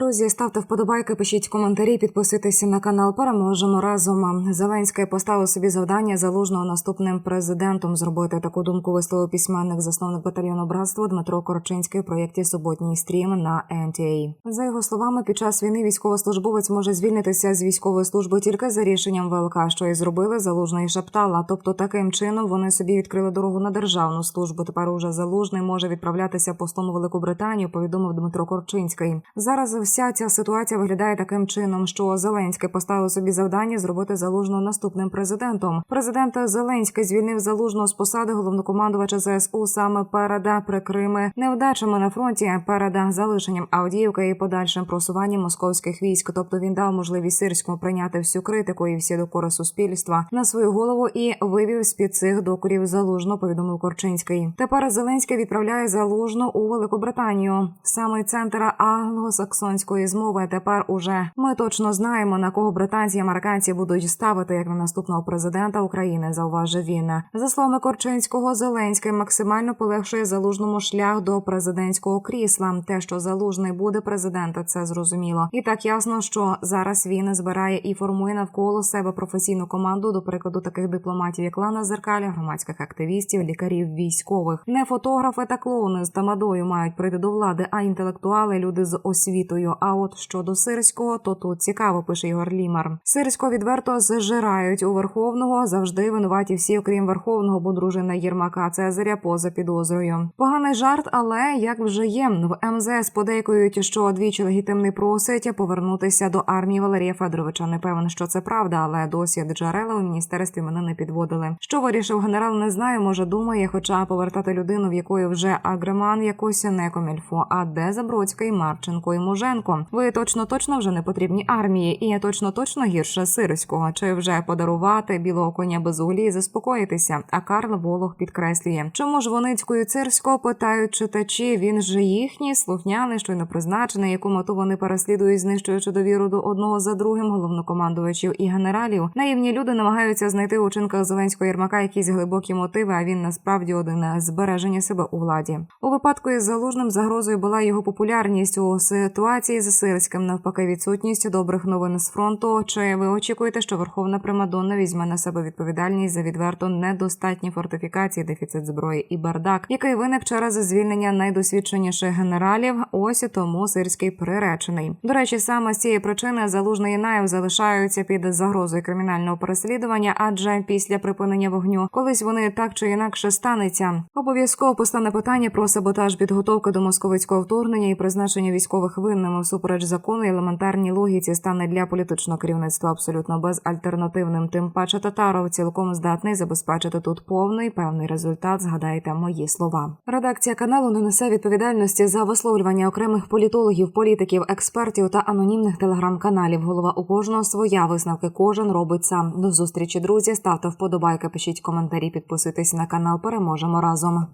Друзі, ставте вподобайки, пишіть коментарі, підписуйтесь на канал. Переможемо разом. Зеленський поставив собі завдання залужного наступним президентом зробити таку думку висловив письменник, засновник батальйону братство Дмитро Корчинський в проєкті Суботній стрім на NTA. За його словами, під час війни військовослужбовець може звільнитися з військової служби тільки за рішенням ВЛК, що і зробили залужний шаптала. Тобто, таким чином вони собі відкрили дорогу на державну службу. Тепер уже залужний може відправлятися постом у Велику. Повідомив Дмитро Корчинський. Зараз вся ця ситуація виглядає таким чином, що Зеленський поставив собі завдання зробити залужного наступним президентом. Президент Зеленський звільнив залужного з посади головнокомандувача ЗСУ саме перед прикрими невдачами на фронті, перед залишенням Авдіївки і подальшим просуванням московських військ. Тобто він дав можливість сирському прийняти всю критику і всі докори суспільства на свою голову і вивів з під цих докорів залужно. Повідомив Корчинський. Тепер Зеленський відправляє залужно у Великобританію. Саме центр англосаксонської змови. Тепер уже ми точно знаємо на кого британці і американці будуть ставити як на наступного президента України. Зауважив він. За словами Корчинського, Зеленський максимально полегшує залужному шлях до президентського крісла. Те, що залужний буде президентом, це зрозуміло. І так ясно, що зараз він збирає і формує навколо себе професійну команду, до прикладу, таких дипломатів, як Лана Зеркаля, громадських активістів, лікарів, військових, не фотографи та клоуни з тамадою мають прийти до влади, а інтелектуали, люди з освітою. А от щодо сирського, то тут цікаво пише Ігор Лімар. Сирського відверто зжирають у верховного завжди винуваті всі, окрім верховного, бо дружина Єрмака Цезаря поза підозрою. Поганий жарт, але як вже є в МЗС подейкують, що двічі легітимний просить повернутися до армії Валерія Федоровича. Не певен, що це правда, але досі джерела у міністерстві мене не підводили. Що вирішив генерал, не знаю. Може, думає, хоча повертати людину, в якої вже агреман якось не комільфо. А де Забродський, Марченко і Муженко? Ви точно точно вже не потрібні армії, і точно точно гірше сирського. Чи вже подарувати білого коня без углі і заспокоїтися? А Карл Волох підкреслює, чому ж Воницькою цирського питають читачі? Він же їхній слухняний, щойно призначений, яку мету вони переслідують, знищуючи довіру до одного за другим головнокомандувачів і генералів. Наївні люди намагаються знайти у чинках Зеленського Єрмака якісь глибокі мотиви. А він насправді один збереження себе у владі. У випадку із залужним загрозою була його популярність у ситуації з Сирським. Навпаки, відсутність добрих новин з фронту. Чи ви очікуєте, що Верховна Примадонна візьме на себе відповідальність за відверто недостатні фортифікації, дефіцит зброї і бардак, який виник через звільнення найдосвідченіших генералів? Ось тому Сирський приречений. До речі, саме з цієї причини залужний і Наєв залишаються під загрозою кримінального переслідування, адже після припинення вогню колись вони так чи інакше станеться. Обов'язково постане питання про саботаж підготовки до московицького вторгнення і призначення військових винними всупереч закону і елементарній логіці стане для політичного керівництва абсолютно безальтернативним. Тим паче Татаров цілком здатний забезпечити тут повний певний результат. Згадайте мої слова. Редакція каналу не несе відповідальності за висловлювання окремих політологів, політиків, експертів та анонімних телеграм-каналів. Голова у кожного своя висновки кожен робить сам. До зустрічі, друзі. Ставте вподобайки, пишіть коментарі, підписуйтесь на канал. Переможемо разом.